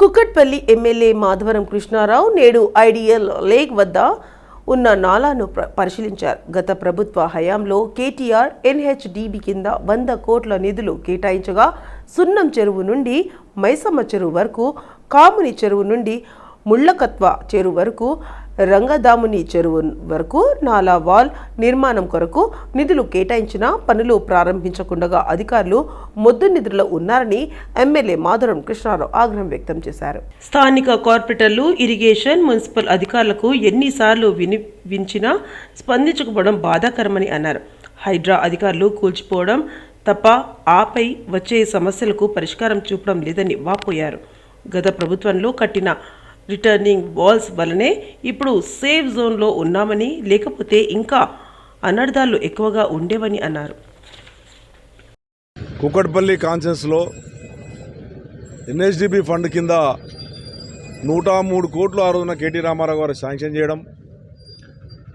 Kukatpally MLA Madhavaram Krishnarao నేడు ideal lake వద్ద ఉన్న నాలాను పరిశీలించారు. గత ప్రభుత్వ హయాంలో కేటీఆర్ ఎన్హెచ్డిబి కింద వంద కోట్ల నిధులు కేటాయించగా సున్నం చెరువు నుండి మైసమ్మ చెరువు వరకు కాముని చెరువు నుండి ముళ్ళకత్వ చెరువు వరకు రంగదాముని చెరువు వరకు నాలా వాల్ నిర్మాణం కొరకు నిధులు కేటాయించిన పనులు ప్రారంభించకుండగా అధికారులు మొద్దు నిధులలో ఉన్నారని ఎమ్మెల్యే మాధురం కృష్ణారావు ఆగ్రహం వ్యక్తం చేశారు. స్థానిక కార్పొరేటర్లు ఇరిగేషన్ మున్సిపల్ అధికారులకు ఎన్నిసార్లు వినిపించినా స్పందించకపోవడం బాధాకరమని అన్నారు. హైడ్రా అధికారులు కూల్చిపోవడం తప్ప ఆపై వచ్చే సమస్యలకు పరిష్కారం చూపడం లేదని వాపోయారు. గత ప్రభుత్వంలో కట్టిన రిటర్నింగ్ బాల్స్ వలనే ఇప్పుడు సేఫ్ జోన్లో ఉన్నామని లేకపోతే ఇంకా అనర్థాలు ఎక్కువగా ఉండేవని అన్నారు. కుక్కట్పల్లి కాన్సెన్స్లో ఎన్హెచ్డిబి ఫండ్ కింద నూట మూడు కోట్లు ఆ రోజున కేటీ రామారావు గారు శాంక్షన్ చేయడం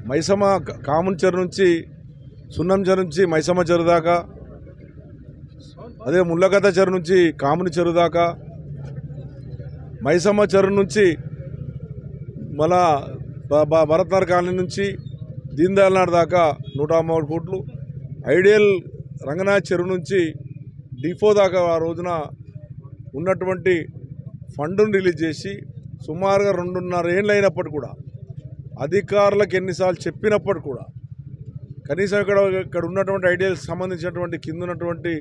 మైసమ్మ క- కామన్ చెరు నుంచి సున్నం చెరు నుంచి మైసమ్మ చెరు దాకా అదే ముళ్ళగద్ద చెరు నుంచి కాముని చెరు దాకా మైసమ్మ చెరు నుంచి మళ్ళా బ- భరత్నగర్ కాలనీ నుంచి దీన్ దయాళ్ దాకా నూట మూడు కోట్లు ఐడియల్ రంగనాథ్ చెరువు నుంచి డిఫో దాకా ఆ రోజున ఉన్నటువంటి ఫండ్ను రిలీజ్ చేసి సుమారుగా రెండున్నర ఏళ్ళు అయినప్పటి కూడా అధికారులకు ఎన్నిసార్లు చెప్పినప్పటి కూడా కనీసం ఇక్కడ ఇక్కడ ఉన్నటువంటి ఐడియాలకు సంబంధించినటువంటి కింద ఉన్నటువంటి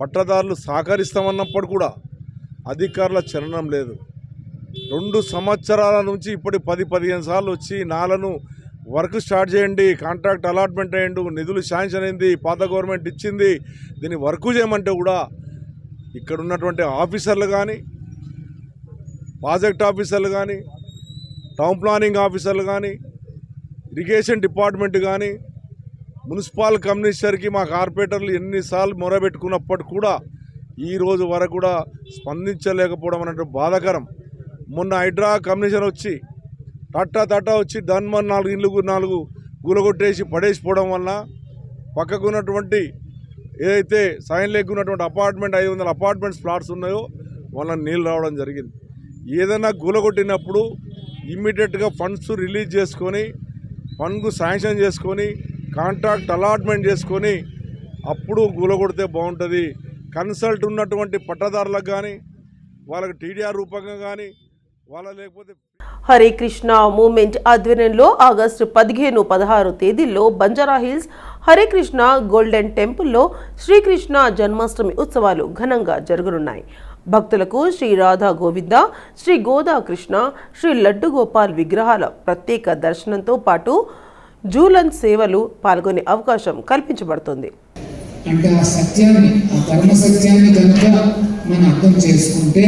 పట్టదారులు సహకరిస్తామన్నప్పుడు కూడా అధికారుల చరణం లేదు. రెండు సంవత్సరాల నుంచి ఇప్పటి పది పదిహేను సార్లు వచ్చి నాలను వర్క్ స్టార్ట్ చేయండి కాంట్రాక్ట్ అలాట్మెంట్ అయ్యండు నిధులు శాంక్షన్ అయింది పాత గవర్నమెంట్ ఇచ్చింది దీన్ని వర్క్ చేయమంటే కూడా ఇక్కడ ఉన్నటువంటి ఆఫీసర్లు కానీ ప్రాజెక్ట్ ఆఫీసర్లు కానీ టౌన్ ప్లానింగ్ ఆఫీసర్లు కానీ ఇరిగేషన్ డిపార్ట్మెంట్ కానీ మున్సిపల్ కమిషనర్కి మా కార్పొరేటర్లు ఎన్నిసార్లు మొరబెట్టుకున్నప్పటికి కూడా ఈ రోజు వరకు కూడా స్పందించలేకపోవడం అన్నట్టు బాధాకరం. మొన్న హైడ్రా కమిషన్ వచ్చి టట్టా తట్టా వచ్చి ధన్మన్ నాలుగు ఇల్లు నాలుగు గులగొట్టేసి పడేసిపోవడం వల్ల పక్కకు ఉన్నటువంటి ఏదైతే సైన్ లేక్ ఉన్నటువంటి అపార్ట్మెంట్ ఐదు వందల అపార్ట్మెంట్స్ ప్లాట్స్ ఉన్నాయో వాళ్ళ నీళ్ళు రావడం జరిగింది. ఏదైనా గులగొట్టినప్పుడు ఇమ్మీడియట్గా ఫండ్స్ రిలీజ్ చేసుకొని ఫండ్కు శాంక్షన్ చేసుకొని కాంట్రాక్ట్ అలాట్మెంట్ చేసుకొని అప్పుడు గులగొడితే బాగుంటుంది. కన్సల్ట్ ఉన్నటువంటి పట్టదారులకు కానీ వాళ్ళకి టీడీఆర్ రూపంగా కానీ వాళ్ళ లేకపోతే హరే కృష్ణ మూమెంట్ ఆధ్వర్యంలో ఆగస్టు పదిహేను పదహారు తేదీల్లో బంజారా హిల్స్ హరే కృష్ణ గోల్డెన్ టెంపుల్లో శ్రీకృష్ణ జన్మాష్టమి ఉత్సవాలు ఘనంగా జరగనున్నాయి. భక్తులకు శ్రీ రాధా గోవింద శ్రీ గోదా కృష్ణ శ్రీ లడ్డు గోపాల్ విగ్రహాల ప్రత్యేక దర్శనంతో పాటు జూలన్ సేవలు పాల్గొనే అవకాశం కల్పించబడుతుంది. అంటే ఆ సత్యాన్ని ఆ పరమ సత్యాన్ని కనుక మనం అర్థం చేసుకుంటే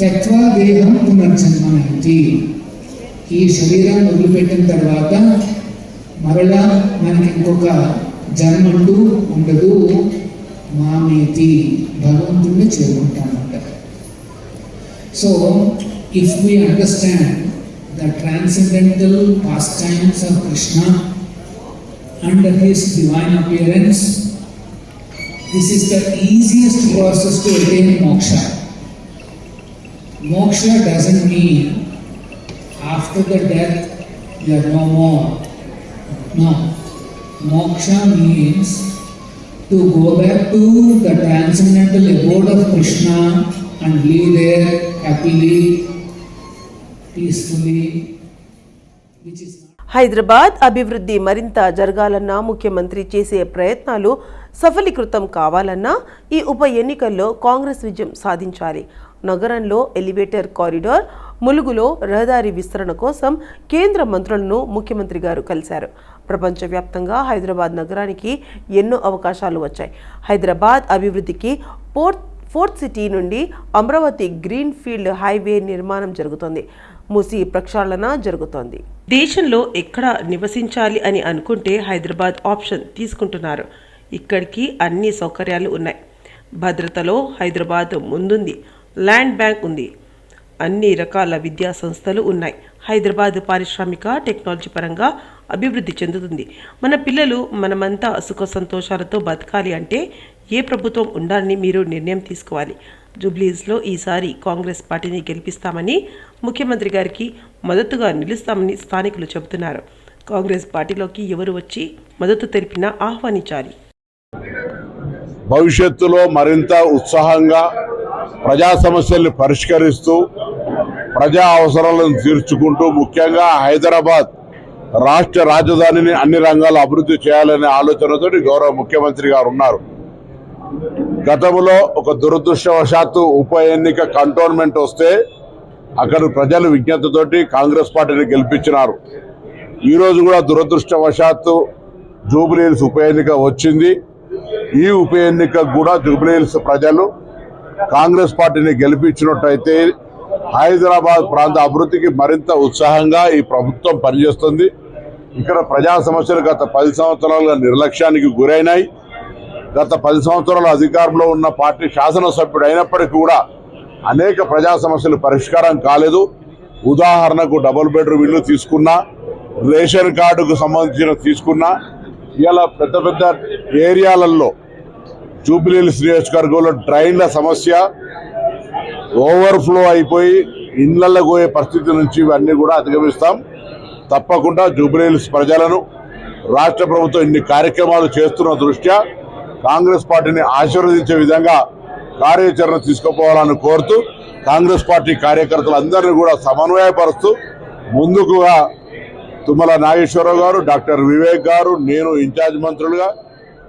తత్వా దేహం పునర్జన్మనైతి ఈ శరీరం వదిలిపెట్టిన తర్వాత మరలా మనకి ఇంకొక జన్మంటూ ఉండదు. మామేతి. భగవంతుడిని చేరుకుంటామంట so if we understand the transcendental pastimes of Krishna and his divine appearance this is the easiest process to attain moksha Moksha doesn't mean after the death you are no more. No. Moksha means to go back to the transcendental abode of Krishna and live there happily, peacefully, which is not. Hyderabad అభివృద్ధి మరింత జరగాలన్న ముఖ్యమంత్రి చేసే ప్రయత్నాలు సఫలీకృతం కావాలన్నా ఈ ఉప ఎన్నికల్లో కాంగ్రెస్ విజయం సాధించాలి నగరంలో ఎలివేటర్ కారిడార్ ములుగులో రహదారి విస్తరణ కోసం కేంద్ర మంత్రులను ముఖ్యమంత్రి గారు కలిశారు. ప్రపంచవ్యాప్తంగా హైదరాబాద్ నగరానికి ఎన్నో అవకాశాలు వచ్చాయి. హైదరాబాద్ అభివృద్ధికి పోర్ట్ ఫోర్త్ సిటీ నుండి అమరావతి గ్రీన్ ఫీల్డ్ హైవే నిర్మాణం జరుగుతోంది. మూసి ప్రక్షాళన జరుగుతోంది. దేశంలో ఎక్కడ నివసించాలి అని అనుకుంటే హైదరాబాద్ ఆప్షన్ తీసుకుంటున్నారు. ఇక్కడికి అన్ని సౌకర్యాలు ఉన్నాయి. భద్రతలో హైదరాబాద్ ముందుంది. ల్యాండ్ బ్యాంక్ ఉంది. అన్ని రకాల విద్యా సంస్థలు ఉన్నాయి. హైదరాబాద్ పారిశ్రామిక టెక్నాలజీ పరంగా అభివృద్ధి చెందుతుంది. మన పిల్లలు మనమంతా సుఖ సంతోషాలతో బతకాలి అంటే ఏ ప్రభుత్వం ఉండాలని మీరు నిర్ణయం తీసుకోవాలి. జూబ్లీస్లో ఈసారి కాంగ్రెస్ పార్టీని గెలిపిస్తామని ముఖ్యమంత్రి గారికి మద్దతుగా నిలుస్తామని స్థానికులు చెబుతున్నారు. కాంగ్రెస్ పార్టీలోకి ఎవరు వచ్చి మద్దతు తెలిపినా ఆహ్వానించాలి. భవిష్యత్తులో మరింత ఉత్సాహంగా ప్రజా సమస్యల్ని పరిష్కరిస్తూ ప్రజా అవసరాలను తీర్చుకుంటూ ముఖ్యంగా హైదరాబాద్ రాష్ట్ర రాజధానిని అన్ని రంగాలు అభివృద్ధి చేయాలనే ఆలోచనతో గౌరవ ముఖ్యమంత్రి గారు ఉన్నారు. గతంలో ఒక దురదృష్టవశాత్తు ఉప ఎన్నిక కంటోన్మెంట్ వస్తే అక్కడ ప్రజలు విజ్ఞతతోటి కాంగ్రెస్ పార్టీని గెలిపించినారు. ఈరోజు కూడా దురదృష్టవశాత్తు జూబ్లీహిల్స్ ఉప ఎన్నిక వచ్చింది. ఈ ఉప ఎన్నిక కూడా జూబ్లీహిల్స్ ప్రజలు కాంగ్రెస్ పార్టీని గెలిపించినట్టయితే హైదరాబాద్ ప్రాంత అభివృద్ధికి మరింత ఉత్సాహంగా ఈ ప్రభుత్వం పనిచేస్తుంది. ఇక్కడ ప్రజా సమస్యలు గత పది సంవత్సరాలుగా నిర్లక్ష్యానికి గురైనాయి. గత పది సంవత్సరాల అధికారంలో ఉన్న పార్టీ శాసనసభ్యుడు అయినప్పటికీ కూడా అనేక ప్రజా సమస్యలు పరిష్కారం కాలేదు. ఉదాహరణకు డబుల్ బెడ్రూమ్ ఇల్లు తీసుకున్నా రేషన్ కార్డుకు సంబంధించిన తీసుకున్నా ఇలా పెద్ద పెద్ద ఏరియాలలో జూబ్లీహిల్స్ నియోజకవర్గంలో ట్రైన్ల సమస్య ఓవర్ఫ్లో అయిపోయి ఇళ్ళలో పోయే పరిస్థితి నుంచి ఇవన్నీ కూడా అధిగమిస్తాం. తప్పకుండా జూబ్లీహిల్స్ ప్రజలను రాష్ట్ర ప్రభుత్వం ఇన్ని కార్యక్రమాలు చేస్తున్న దృష్ట్యా కాంగ్రెస్ పార్టీని ఆశీర్వదించే విధంగా కార్యాచరణ తీసుకుపోవాలని కోరుతూ కాంగ్రెస్ పార్టీ కార్యకర్తలందరినీ కూడా సమన్వయపరుస్తూ ముందుకుగా తుమ్మల నాగేశ్వరరావు గారు డాక్టర్ వివేక్ గారు నేను ఇన్ఛార్జ్ మంత్రులుగా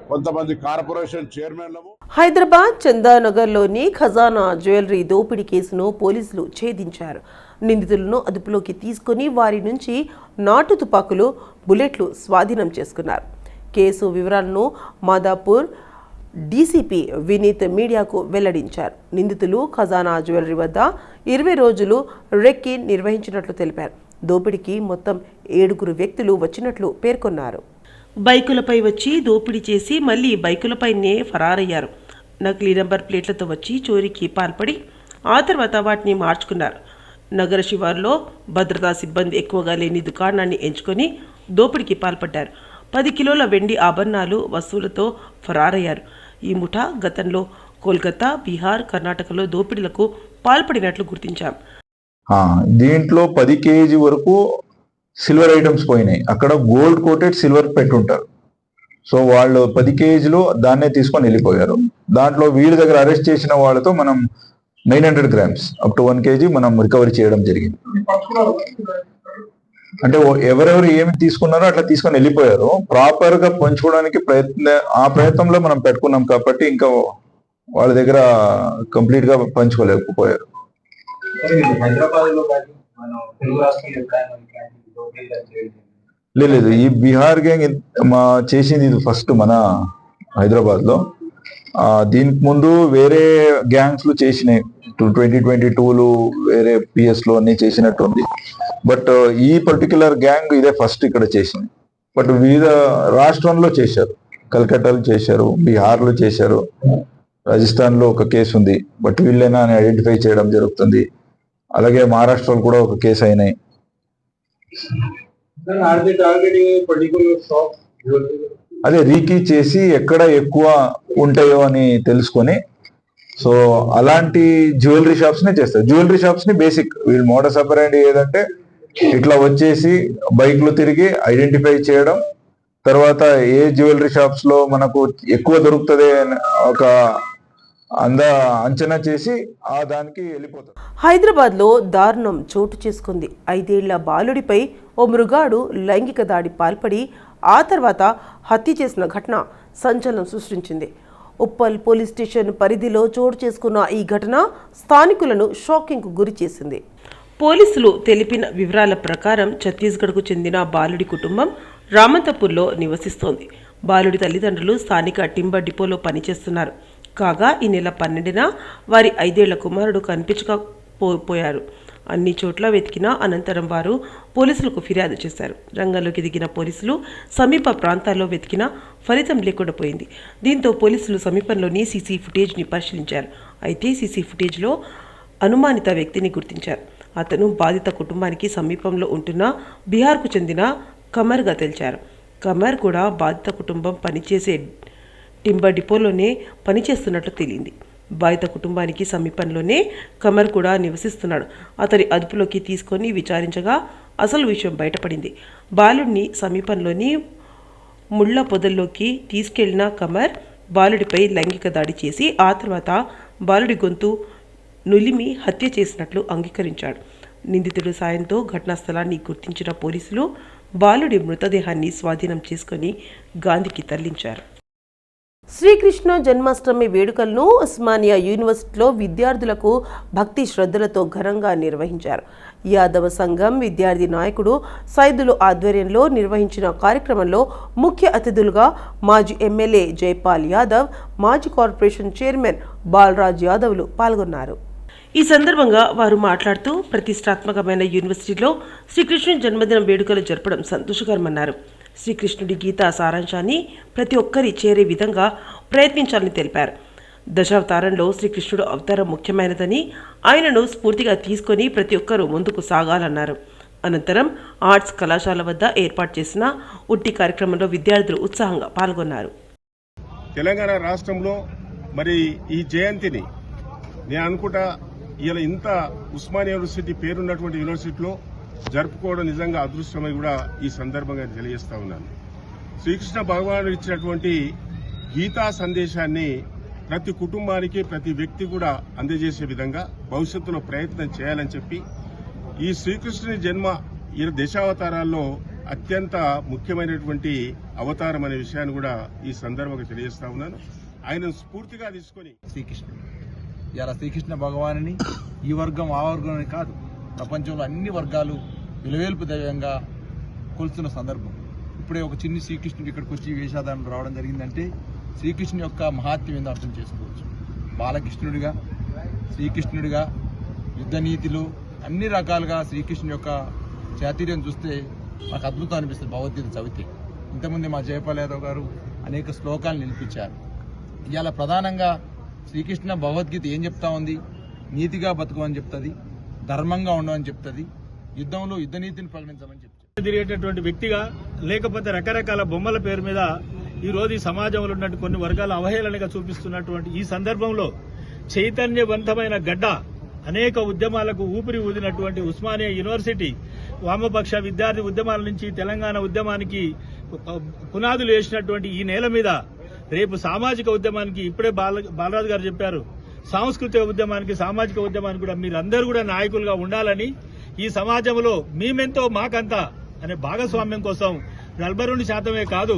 కొంతమంది కార్పొరేషన్ చైర్మన్లము. హైదరాబాద్ చందానగర్లోని ఖజానా జ్యువెలరీ దోపిడీ కేసును పోలీసులు ఛేదించారు. నిందితులను అదుపులోకి తీసుకుని వారి నుంచి నాటు తుపాకులు బుల్లెట్లు స్వాధీనం చేసుకున్నారు. కేసు వివరాలను మాదాపూర్ డీసీపీ వినీత్ మీడియాకు వెల్లడించారు. నిందితులు ఖజానా జ్యువెలరీ వద్ద ఇరవై రోజులు రెక్కి నిర్వహించినట్లు తెలిపారు. దోపిడీకి మొత్తం ఏడుగురు వ్యక్తులు వచ్చినట్లు పేర్కొన్నారు. బైకులపై వచ్చి దోపిడీ చేసి మళ్ళీ బైకులపైనే ఫరారయ్యారు. నకిలీ నెంబర్ ప్లేట్లతో వచ్చి చోరీకి పాల్పడి ఆ తర్వాత వాటిని మార్చుకున్నారు. నగర శివార్లో భద్రతా సిబ్బంది ఎక్కువగా లేని దుకాణాన్ని ఎంచుకొని దోపిడీకి పాల్పడ్డారు. పది కిలోల వెండి ఆభరణాలు వస్తువులతో ఫరారయ్యారు. ఈ ముఠా గతంలో కోల్కతా బీహార్ కర్ణాటకలో దోపిడీలకు పాల్పడినట్లు గుర్తించాం. దీంట్లో పది కేజీ వరకు సిల్వర్ ఐటమ్స్ పోయినాయి. అక్కడ గోల్డ్ కోటెడ్ సిల్వర్ పెట్టుంటారు. సో వాళ్ళు పది కేజీలు దాన్నే తీసుకొని వెళ్ళిపోయారు. దాంట్లో వీళ్ళ దగ్గర అరెస్ట్ చేసిన వాళ్ళతో మనం nine hundred grams up to one KG మనం రికవరీ చేయడం జరిగింది. అంటే ఎవరెవరు ఏమి తీసుకున్నారో అట్లా తీసుకొని వెళ్ళిపోయారు. ప్రాపర్గా పంచుకోవడానికి ప్రయత్న ఆ ప్రయత్నంలో మనం పెట్టుకున్నాం కాబట్టి ఇంకా వాళ్ళ దగ్గర కంప్లీట్గా పంచుకోలేకపోయారు. హైదరాబాద్లో తెలుగు లేదు ఈ బీహార్ గ్యాంగ్ మా చేసింది ఇది ఫస్ట్ మన హైదరాబాద్లో దీనికి ముందు వేరే గ్యాంగ్స్లు చేసినాయి ట్వంటీ ట్వంటీ టూలు వేరే పిఎస్లో అన్ని చేసినట్టుంది. బట్ ఈ పర్టికులర్ గ్యాంగ్ ఇదే ఫస్ట్ ఇక్కడ చేసింది. బట్ వివిధ రాష్ట్రంలో చేశారు. కలకట్టాలో చేశారు బీహార్లో చేశారు. రాజస్థాన్లో ఒక కేసు ఉంది. బట్ వీళ్ళైనా ఐడెంటిఫై చేయడం జరుగుతుంది. అలాగే మహారాష్ట్రలో కూడా ఒక కేసు అయినాయి. అదే రీకీ చేసి ఎక్కడ ఎక్కువ ఉంటాయో అని తెలుసుకొని సో అలాంటి జ్యువెలరీ షాప్స్ నే చేస్తారు. జ్యువెలరీ షాప్స్ని బేసిక్ వీళ్ళు మోడస్ సపరేట్ ఏదంటే ఇట్లా వచ్చేసి బైక్లు తిరిగి ఐడెంటిఫై చేయడం తర్వాత ఏ జ్యువెలరీ షాప్స్లో మనకు ఎక్కువ దొరుకుతుంది అని ఒక అంద అంచనా చేసి ఆ దానికి వెళ్ళిపోతారు. హైదరాబాద్లో దారుణం చోటు చేసుకుంది. ఐదేళ్ళ బాలుడిపై ఓ మృగాడు లైంగిక దాడి పాల్పడి ఆ తర్వాత హత్య చేసిన ఘటన సంచలనం సృష్టించింది. ఉప్పల్ పోలీస్ స్టేషన్ పరిధిలో చోటు చేసుకున్న ఈ ఘటన స్థానికులను షాకింగ్కు గురి చేసింది. పోలీసులు తెలిపిన వివరాల ప్రకారం ఛత్తీస్గఢ్కు చెందిన బాలుడి కుటుంబం రామంతపూర్లో నివసిస్తోంది. బాలుడి తల్లిదండ్రులు స్థానిక టింబర్ డిపోలో పనిచేస్తున్నారు. కాగా ఈ నెల పన్నెండున వారి ఐదేళ్ళ కుమారుడు కనిపించకపోయారు అన్ని చోట్ల వెతికినా అనంతరం వారు పోలీసులకు ఫిర్యాదు చేశారు. రంగంలోకి దిగిన పోలీసులు సమీప ప్రాంతాల్లో వెతికినా ఫలితం లేకుండా పోయింది. దీంతో పోలీసులు సమీపంలోని సీసీ ఫుటేజ్ని పరిశీలించారు. అయితే సీసీ ఫుటేజ్లో అనుమానిత వ్యక్తిని గుర్తించారు. అతను బాధిత కుటుంబానికి సమీపంలో ఉంటున్న బీహార్కు చెందిన కమర్గా తెలిచారు. కమర్ కూడా బాధిత కుటుంబం పనిచేసే టింబర్ డిపోలోనే పనిచేస్తున్నట్లు తేలింది. బాధిత కుటుంబానికి సమీపంలోనే కమర్ కూడా నివసిస్తున్నాడు. అతని అదుపులోకి తీసుకొని విచారించగా అసలు విషయం బయటపడింది. బాలుడిని సమీపంలోని ముళ్ళ పొదల్లోకి తీసుకెళ్ళిన కమర్ బాలుడిపై లైంగిక దాడి చేసి ఆ తర్వాత బాలుడి గొంతు నులిమి హత్య చేసినట్లు అంగీకరించాడు. నిందితుడి సాయంతో ఘటనా స్థలాన్ని గుర్తించిన పోలీసులు బాలుడి మృతదేహాన్ని స్వాధీనం చేసుకొని గాంధీకి తరలించారు. శ్రీకృష్ణ జన్మాష్టమి వేడుకలను ఉస్మానియా యూనివర్సిటీలో విద్యార్థులకు భక్తి శ్రద్ధలతో ఘనంగా నిర్వహించారు. యాదవ సంఘం విద్యార్థి నాయకుడు సైదులు ఆధ్వర్యంలో నిర్వహించిన కార్యక్రమంలో ముఖ్య అతిథులుగా మాజీ ఎమ్మెల్యే జైపాల్ యాదవ్ మాజీ కార్పొరేషన్ చైర్మన్ బాలరాజ్ యాదవ్లు పాల్గొన్నారు. ఈ సందర్భంగా వారు మాట్లాడుతూ ప్రతిష్టాత్మకమైన యూనివర్సిటీలో శ్రీకృష్ణ జన్మదిన వేడుకలు జరపడం సంతోషకరమన్నారు. శ్రీకృష్ణుడి గీతా సారాంశాన్ని ప్రతి ఒక్కరి చేరే విధంగా ప్రయత్నించాలని తెలిపారు. దశావతారంలో శ్రీకృష్ణుడు అవతారం ముఖ్యమైనదని ఆయనను స్ఫూర్తిగా తీసుకొని ప్రతి ఒక్కరూ ముందుకు సాగాలన్నారు. అనంతరం ఆర్ట్స్ కళాశాల వద్ద ఏర్పాటు చేసిన ఉట్టి కార్యక్రమంలో విద్యార్థులు ఉత్సాహంగా పాల్గొన్నారు. తెలంగాణ రాష్ట్రంలో మరి ఈ జయంతిని నేను అనుకుంటా ఇలా ఇంత ఉస్మానియా యూనివర్సిటీ పేరున్నటువంటి యూనివర్సిటీలో జరుపుకోవడం నిజంగా అదృష్టమని కూడా ఈ సందర్భంగా తెలియజేస్తా ఉన్నాను. శ్రీకృష్ణ భగవానుడు ఇచ్చినటువంటి గీతా సందేశాన్ని ప్రతి కుటుంబానికి ప్రతి వ్యక్తి కూడా అందజేసే విధంగా భవిష్యత్తులో ప్రయత్నం చేయాలని చెప్పి ఈ శ్రీకృష్ణుని జన్మ ఈ దశావతారాల్లో అత్యంత ముఖ్యమైనటువంటి అవతారం అనే విషయాన్ని కూడా ఈ సందర్భంగా తెలియజేస్తా ఉన్నాను. ఆయనను స్ఫూర్తిగా తీసుకొని శ్రీకృష్ణుడు. ఇలా శ్రీకృష్ణ భగవాను ఈ వర్గం ఆ వర్గం కాదు. ప్రపంచంలో అన్ని వర్గాలు విలువేల్పు దైవంగా కొలుస్తున్న సందర్భం. ఇప్పుడే ఒక చిన్ని శ్రీకృష్ణుడు ఇక్కడికి వచ్చి వేషాధారణ రావడం జరిగిందంటే శ్రీకృష్ణుని యొక్క మహాత్మ్యం ఏందో అర్థం చేసుకోవచ్చు. బాలకృష్ణుడిగా శ్రీకృష్ణుడిగా యుద్ధ నీతిలు అన్ని రకాలుగా శ్రీకృష్ణుని యొక్క చాతుర్యం చూస్తే నాకు అద్భుతం అనిపిస్తుంది. భగవద్గీత చదివితే. ఇంతకుముందు మా జయపాల్ యాదవ్ గారు అనేక శ్లోకాలు నిలిపించారు. ఇవాళ ప్రధానంగా శ్రీకృష్ణ భగవద్గీత ఏం చెప్తా ఉంది? నీతిగా బతుకమని చెప్తుంది. ధర్మంగా ఉండమని చెప్తుంది. యుద్ధంలో యుద్ధ నీతిని ప్రకటించమని చెప్తుంది. తిరిగేటటువంటి వ్యక్తిగా లేకపోతే రకరకాల బొమ్మల పేరు మీద ఈ రోజు ఈ సమాజంలో ఉన్నటువంటి కొన్ని వర్గాల అవహేళనగా చూపిస్తున్నటువంటి ఈ సందర్భంలో చైతన్యవంతమైన గడ్డ అనేక ఉద్యమాలకు ఊపిరి ఊదినటువంటి ఉస్మానియా యూనివర్సిటీ వామపక్ష విద్యార్థి ఉద్యమాల నుంచి తెలంగాణ ఉద్యమానికి పునాదులు వేసినటువంటి ఈ నేల మీద రేపు సామాజిక ఉద్యమానికి ఇప్పుడే బాల బాలరాజు గారు చెప్పారు. సాంస్కృతిక ఉద్యమానికి సామాజిక ఉద్యమానికి కూడా మీరందరూ కూడా నాయకులుగా ఉండాలని ఈ సమాజంలో మేమెంతో మాకంతా అనే భాగస్వామ్యం కోసం నలభై రెండు శాతమే కాదు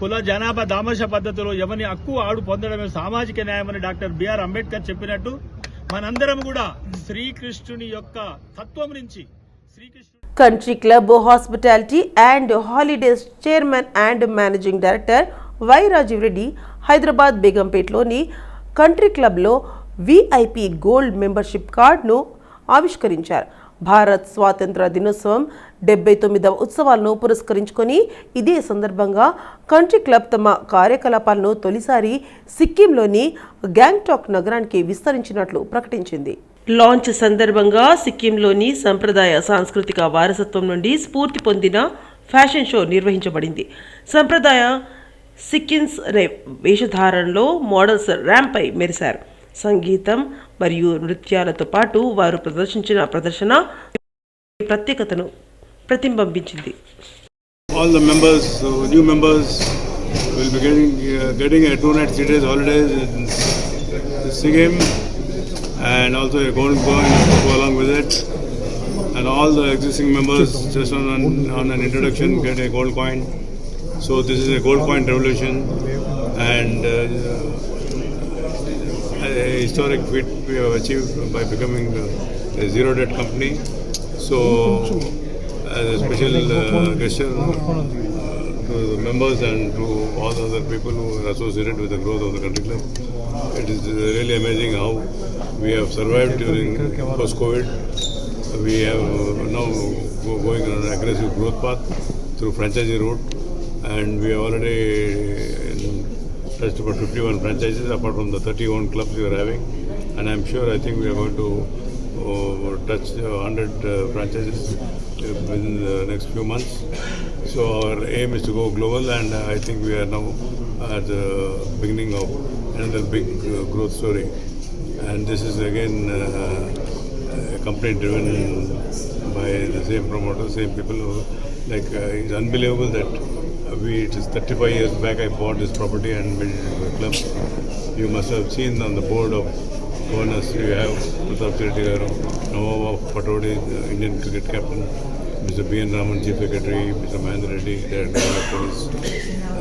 కుల జనాభా దామర్శ పద్ధతిలో ఎవరిని హక్కు ఆడు పొందడమే సామాజిక న్యాయమని డాక్టర్ బిఆర్ అంబేద్కర్ చెప్పినట్టు మనందరం కూడా శ్రీకృష్ణుని యొక్క తత్వం నుంచి శ్రీకృష్ణుడు country club hospitality and holidays chairman and managing director Y Rajeev Reddy Hyderabad బేగంపేటలోని country క్లబ్లో విఐపి గోల్డ్ మెంబర్షిప్ కార్డును ఆవిష్కరించారు. భారత్ స్వాతంత్ర దినోత్సవం డెబ్బై తొమ్మిదవ ఉత్సవాలను పురస్కరించుకొని ఇదే సందర్భంగా కంట్రీ క్లబ్ తమ కార్యకలాపాలను తొలిసారి సిక్కింలోని గ్యాంగ్టాక్ నగరానికి విస్తరించినట్లు ప్రకటించింది. లాంచ్ సందర్భంగా సిక్కింలోని సంప్రదాయ సాంస్కృతిక వారసత్వం నుండి స్ఫూర్తి పొందిన ఫ్యాషన్ షో నిర్వహించబడింది. సంప్రదాయ సిక్కిన్స్ రే వేషధారణలో మోడల్స్ ర్యాంపై మెరిశారు. సంగీతం మరియు నృత్యాలతో పాటు వారు ప్రదర్శించిన ప్రదర్శన ప్రత్యేకతను ప్రతిబింబించింది. All the members new members will be getting getting a two night cities holidays scheme and also a gold boy along with and all the existing members just on on introduction get a gold coin So this is a gold coin revolution and uh, a historic feat we have achieved by becoming uh, a zero debt company. So as a special uh, gesture uh, to the members and to all the other people who are associated with the growth of the country club. It is really amazing how we have survived during post-COVID. We have uh, now going on an aggressive growth path through franchisee route and we have already touched about 51 franchises apart from the 31 clubs we are having and I'm sure I think we are going to uh, touch uh, 100 uh, franchises uh, within the next few months. So our aim is to go global, and I think we are now at the beginning of another big uh, growth story. And this is again uh, a company driven by the same promoter, same people. Who, like uh, it's unbelievable that we it is 35 years back I bought this property and made it into a club. You must have seen on the board of governors you have Pratap Chettigaru, garu, Nawab Patodi, the Indian cricket captain, Mr. B. N. Raman, Chief Secretary, Mr. Mahendra Reddy, Director of Police,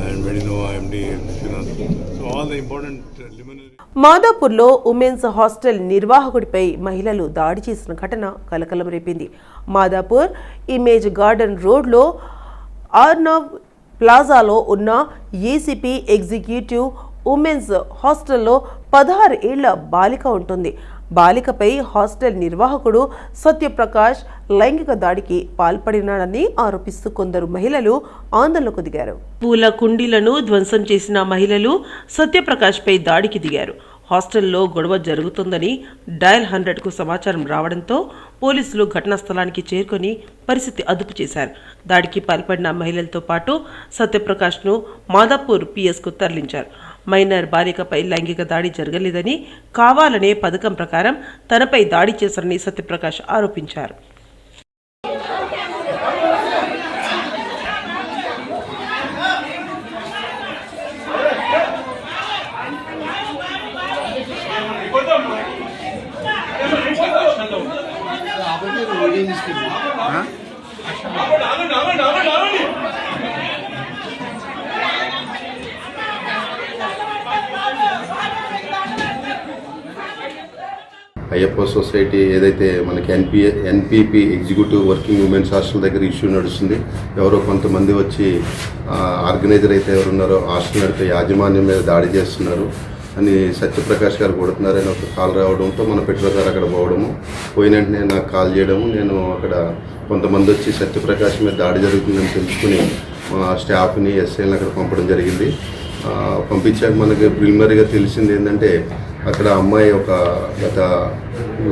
and Vedinova MD, and Vishwanath. So all the important uh, luminaries. మాదాపూర్లో women's hostel నిర్వాహకుడిపై మహిళలు దాడి చేసిన ఘటన కలకలం రేపింది Madhapur image garden రోడ్లో ఆర్నవ్ ప్లాజాలో ఉన్న ఏసీపీ ఎగ్జిక్యూటివ్ ఉమెన్స్ హాస్టల్లో పదహారు ఏళ్ళ బాలిక ఉంటుంది. బాలికపై హాస్టల్ నిర్వాహకుడు సత్యప్రకాష్ లైంగిక దాడికి పాల్పడినాడని ఆరోపిస్తూ కొందరు మహిళలు ఆందోళనకు దిగారు. పూల కుండీలను ధ్వంసం చేసిన మహిళలు సత్యప్రకాష్పై దాడికి దిగారు. హాస్టల్లో గొడవ జరుగుతుందని డయల్ హండ్రెడ్కు సమాచారం రావడంతో పోలీసులు ఘటనా స్థలానికి చేరుకొని పరిస్థితి అదుపు చేశారు. దాడికి పాల్పడిన మహిళలతో పాటు సత్యప్రకాష్ను మాదాపూర్ పిఎస్కు తరలించారు. మైనర్ బాలికపై లైంగిక దాడి జరగలేదని కావాలనే పథకం ప్రకారం తనపై దాడి చేశారని సత్యప్రకాష్ ఆరోపించారు. అయ్యప్ప సొసైటీ ఏదైతే మనకి NP NPP executive working women's hostel దగ్గర ఇష్యూ నడుస్తుంది ఎవరో కొంతమంది వచ్చి ఆర్గనైజర్ అయితే ఎవరు ఉన్నారో హాస్టల్ నడిపే యాజమాన్యం మీద దాడి చేస్తున్నారు అని సత్యప్రకాష్ గారు కొడుతున్నారని ఒక కాల్ రావడంతో మన పెట్రోల్ గారు అక్కడ పోవడము పోయిన వెంటనే నాకు కాల్ చేయడము నేను అక్కడ కొంతమంది వచ్చి సత్యప్రకాష్ మీద దాడి జరుగుతుందని తెలుసుకుని మా స్టాఫ్ని ఎస్ఐని అక్కడ పంపడం జరిగింది. పంపించాక మనకి ప్రిలిమరీగా తెలిసింది ఏంటంటే అక్కడ అమ్మాయి ఒక గత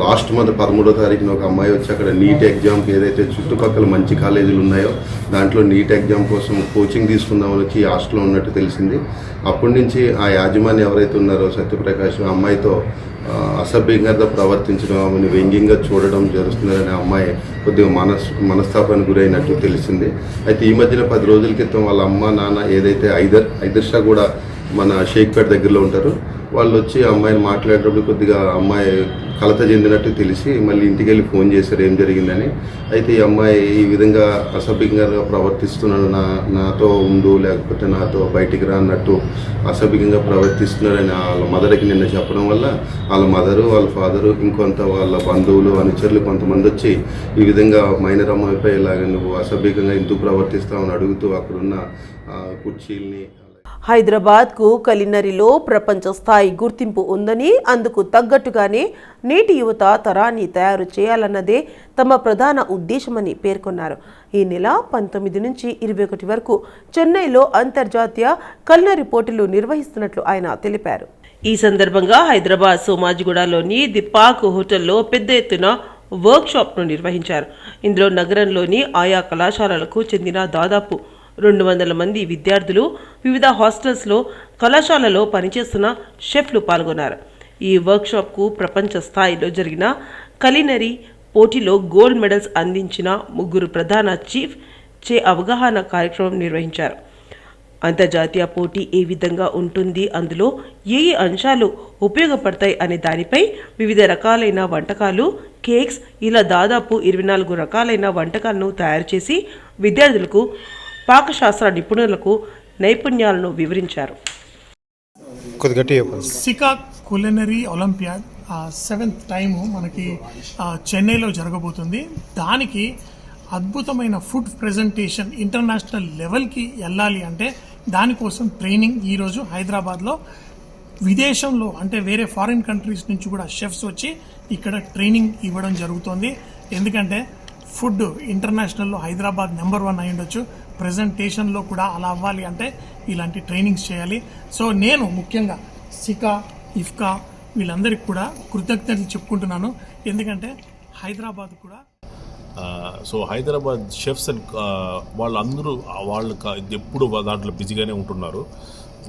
లాస్ట్ మంత్ పదమూడో తారీఖున ఒక అమ్మాయి వచ్చి అక్కడ నీట్ ఎగ్జామ్కి ఏదైతే చుట్టుపక్కల మంచి కాలేజీలు ఉన్నాయో దాంట్లో నీట్ ఎగ్జామ్ కోసం కోచింగ్ తీసుకుందామని వచ్చి హాస్టల్లో ఉన్నట్టు తెలిసింది. అప్పటి నుంచి ఆ యాజమాన్యం ఎవరైతే ఉన్నారో సత్యప్రకాష్ ఆ అమ్మాయితో అసభ్యంగా ప్రవర్తించడం ఆమెను వ్యంగ్యంగా చూడడం జరుగుతుందని అమ్మాయి కొద్దిగా మనస్ మనస్తాపానికి గురైనట్టు తెలిసింది. అయితే ఈ మధ్యన పది రోజుల క్రితం వాళ్ళ అమ్మ నాన్న ఏదైతే ఐదర్ ఐదర్షా కూడా మన షేక్పేట దగ్గరలో ఉంటారు. వాళ్ళు వచ్చి అమ్మాయిని మాట్లాడేటప్పుడు కొద్దిగా అమ్మాయి కలత చెందినట్టు తెలిసి మళ్ళీ ఇంటికి వెళ్ళి ఫోన్ చేశారు ఏం జరిగిందని. అయితే ఈ అమ్మాయి ఈ విధంగా అసభ్యంగా ప్రవర్తిస్తున్నాడు నా నాతో ఉండు లేకపోతే నాతో బయటికి రా అన్నట్టు అసభ్యంగా ప్రవర్తిస్తున్నాడని వాళ్ళ మదర్కి నిన్న చెప్పడం వల్ల వాళ్ళ మదరు వాళ్ళ ఫాదరు ఇంకొంత వాళ్ళ బంధువులు అనుచరులు కొంతమంది వచ్చి ఈ విధంగా మైనర్ అమ్మాయిపై ఇలాగ నువ్వు అసభ్యంగా ఎందుకు ప్రవర్తిస్తావని అడుగుతూ అక్కడున్న కుర్చీల్ని హైదరాబాద్కు కలినరిలో ప్రపంచ స్థాయి గుర్తింపు ఉందని అందుకు తగ్గట్టుగానే నేటి యువత తరాన్ని తయారు చేయాలన్నదే తమ ప్రధాన ఉద్దేశమని పేర్కొన్నారు. ఈ నెల పంతొమ్మిది నుంచి ఇరవై ఒకటి వరకు చెన్నైలో అంతర్జాతీయ కలినరి పోటీలు నిర్వహిస్తున్నట్లు ఆయన తెలిపారు. ఈ సందర్భంగా హైదరాబాద్ సోమాజిగూడలోని ది పాక్ హోటల్లో పెద్ద ఎత్తున వర్క్షాప్ను నిర్వహించారు. ఇందులో నగరంలోని ఆయా కళాశాలలకు చెందిన దాదాపు రెండు వందల మంది విద్యార్థులు వివిధ హాస్టల్స్లో కళాశాలలో పనిచేస్తున్న షెఫ్లు పాల్గొన్నారు. ఈ వర్క్షాప్కు ప్రపంచ స్థాయిలో జరిగిన కలినరీ పోటీలో గోల్డ్ మెడల్స్ అందించిన ముగ్గురు ప్రధాన చీఫ్ చే అవగాహన కార్యక్రమం నిర్వహించారు. అంతర్జాతీయ పోటీ ఏ విధంగా ఉంటుంది అందులో ఏ ఏ అంశాలు ఉపయోగపడతాయి అనే దానిపై వివిధ రకాలైన వంటకాలు కేక్స్ ఇలా దాదాపు ఇరవై నాలుగు రకాలైన వంటకాలను తయారు చేసి విద్యార్థులకు పాకశాస్త్ర నిపుణులకు నైపుణ్యాలను వివరించారు. SICA culinary olympiad seventh time మనకి చెన్నైలో జరగబోతుంది. దానికి అద్భుతమైన ఫుడ్ ప్రజెంటేషన్ ఇంటర్నేషనల్ లెవెల్కి వెళ్ళాలి అంటే దానికోసం ట్రైనింగ్ ఈరోజు హైదరాబాద్లో. విదేశంలో అంటే వేరే ఫారిన్ కంట్రీస్ నుంచి కూడా షెఫ్స్ వచ్చి ఇక్కడ ట్రైనింగ్ ఇవ్వడం జరుగుతోంది. ఎందుకంటే ఫుడ్ ఇంటర్నేషనల్లో హైదరాబాద్ నెంబర్ వన్ అయి ఉండొచ్చు ప్రజెంటేషన్లో కూడా అలా అవ్వాలి అంటే ఇలాంటి ట్రైనింగ్స్ చేయాలి. సో నేను ముఖ్యంగా సికా ఇఫ్కా వీళ్ళందరికీ కూడా కృతజ్ఞతలు చెప్పుకుంటున్నాను. ఎందుకంటే హైదరాబాద్ కూడా సో హైదరాబాద్ షెఫ్స్ అండ్ వాళ్ళందరూ వాళ్ళు ఎప్పుడు దాంట్లో బిజీగానే ఉంటున్నారు.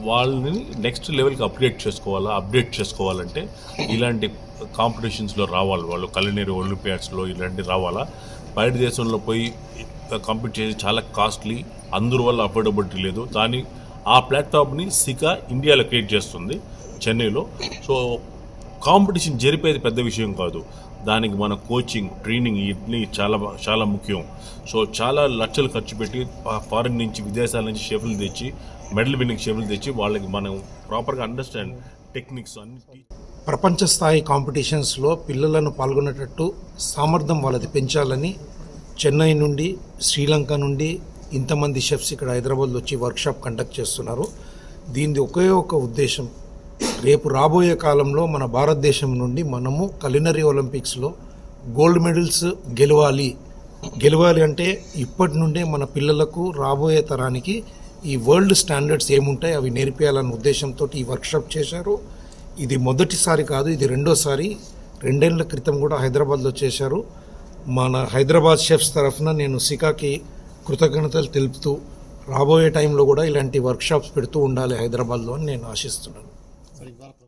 వాళ్ళని నెక్స్ట్ లెవెల్కి అప్డేట్ చేసుకోవాలా అప్డేట్ చేసుకోవాలంటే ఇలాంటి కాంపిటీషన్స్లో రావాలి. వాళ్ళు కలినరీ ఒలింపియాడ్స్లో ఇలాంటివి రావాలా. బయట దేశంలో పోయి కంపీట్ చేసి చాలా కాస్ట్లీ అందరి వల్ల అఫోర్డబిలిటీ లేదు. దాని ఆ ప్లాట్ఫామ్ని సికా ఇండియాలో క్రియేట్ చేస్తుంది చెన్నైలో. సో కాంపిటీషన్ జరిపేది పెద్ద విషయం కాదు. దానికి మన కోచింగ్ ట్రైనింగ్ ఇవన్నీ చాలా చాలా ముఖ్యం. సో చాలా లక్షలు ఖర్చు పెట్టి ఫారిన్ నుంచి విదేశాల నుంచి షెఫ్లు తెచ్చి మెడల్ విన్నింగ్ షెఫ్లు తెచ్చి వాళ్ళకి మనం ప్రాపర్గా అండర్స్టాండ్ టెక్నిక్స్ అన్ని ప్రపంచ స్థాయి కాంపిటీషన్స్లో పిల్లలను పాల్గొనేటట్టు సామర్థ్యం వాళ్ళది పెంచాలని చెన్నై నుండి శ్రీలంక నుండి ఇంతమంది షెఫ్స్ ఇక్కడ హైదరాబాద్లో వచ్చి వర్క్షాప్ కండక్ట్ చేస్తున్నారు. దీనిది ఒకే ఒక ఉద్దేశం. రేపు రాబోయే కాలంలో మన భారతదేశం నుండి మనము కలినరీ ఒలింపిక్స్లో గోల్డ్ మెడల్స్ గెలవాలి. గెలవాలి అంటే ఇప్పటి నుండే మన పిల్లలకు రాబోయే తరానికి ఈ వరల్డ్ స్టాండర్డ్స్ ఏముంటాయి అవి నేర్పించాలన్న ఉద్దేశంతో ఈ వర్క్షాప్ చేశారు. ఇది మొదటిసారి కాదు ఇది రెండోసారి. రెండేళ్ళ క్రితం కూడా హైదరాబాద్లో చేశారు. మన హైదరాబాద్ షెఫ్స్ తరఫున నేను సికాకి కృతజ్ఞతలు తెలుపుతూ రాబోయే టైంలో కూడా ఇలాంటి వర్క్షాప్స్ పెడుతూ ఉండాలి హైదరాబాద్లో అని నేను ఆశిస్తున్నాను.